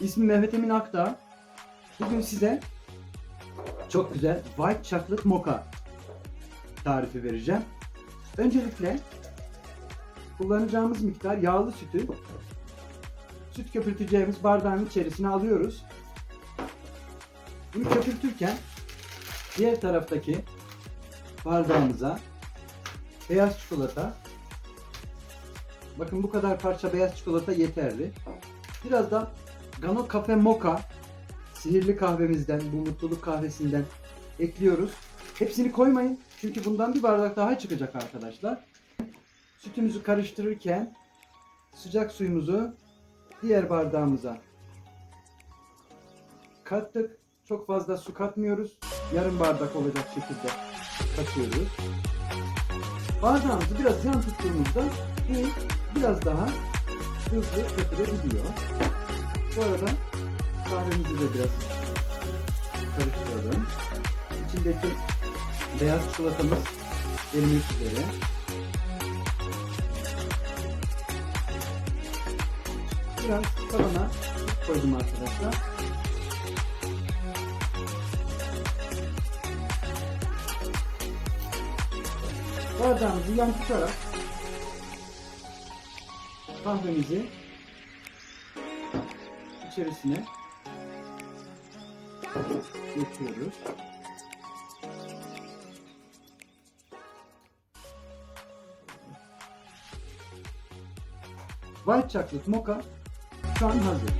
İsmim Mehmet Emin Akdağ. Bugün size çok güzel White Chocolate Mocha tarifi vereceğim. Öncelikle kullanacağımız miktar yağlı sütü süt köpürteceğimiz bardağın içerisine alıyoruz. Bunu köpürtürken diğer taraftaki bardağımıza beyaz çikolata bakın bu kadar parça beyaz çikolata yeterli. Biraz da Gano Cafe Mocha sihirli kahvemizden, bu mutluluk kahvesinden ekliyoruz. Hepsini koymayın çünkü bundan bir bardak daha çıkacak arkadaşlar. Sütümüzü karıştırırken sıcak suyumuzu diğer bardağımıza kattık. Çok fazla su katmıyoruz. Yarım bardak olacak şekilde katıyoruz. Bardağımızı biraz yan tuttuğumuzda bu biraz daha hızlı götürebiliyor. Bu arada kahvemizi de biraz karıştıralım. İçindeki beyaz çikolatamız erimek üzere. Biraz tavana koydum arkadaşlar. Bardağımızı yan tutarak kahvemizi içerisine döküyoruz. White Chocolate Mocha şu an hazır.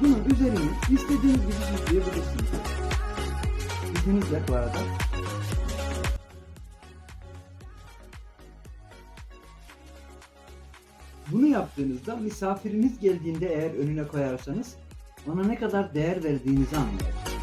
Bunun üzerini istediğiniz gibi süsleyebilirsiniz. İzninizle bu arada. Bunu yaptığınızda misafiriniz geldiğinde eğer önüne koyarsanız ona ne kadar değer verdiğinizi anlar.